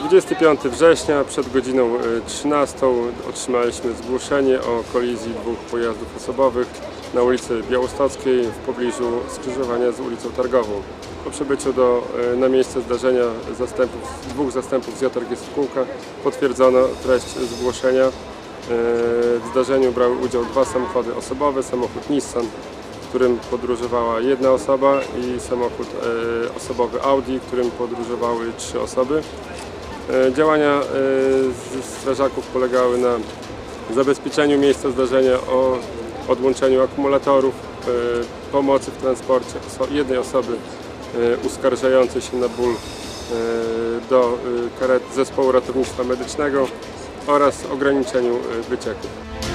25 września przed godziną y, 13 otrzymaliśmy zgłoszenie o kolizji dwóch pojazdów osobowych na ulicy Białostockiej w pobliżu skrzyżowania z ulicą Targową. Po przybyciu do, y, na miejsce zdarzenia zastępów, dwóch zastępów z JRG Spółka potwierdzono treść zgłoszenia. Y, W zdarzeniu brały udział dwa samochody osobowe, samochód Nissan, w którym podróżowała jedna osoba i samochód osobowy Audi, w którym podróżowały trzy osoby. E, Działania e, strażaków polegały na zabezpieczeniu miejsca zdarzenia, o odłączeniu akumulatorów, e, pomocy w transporcie jednej osoby uskarżającej się na ból do zespołu ratownictwa medycznego oraz ograniczeniu wycieków.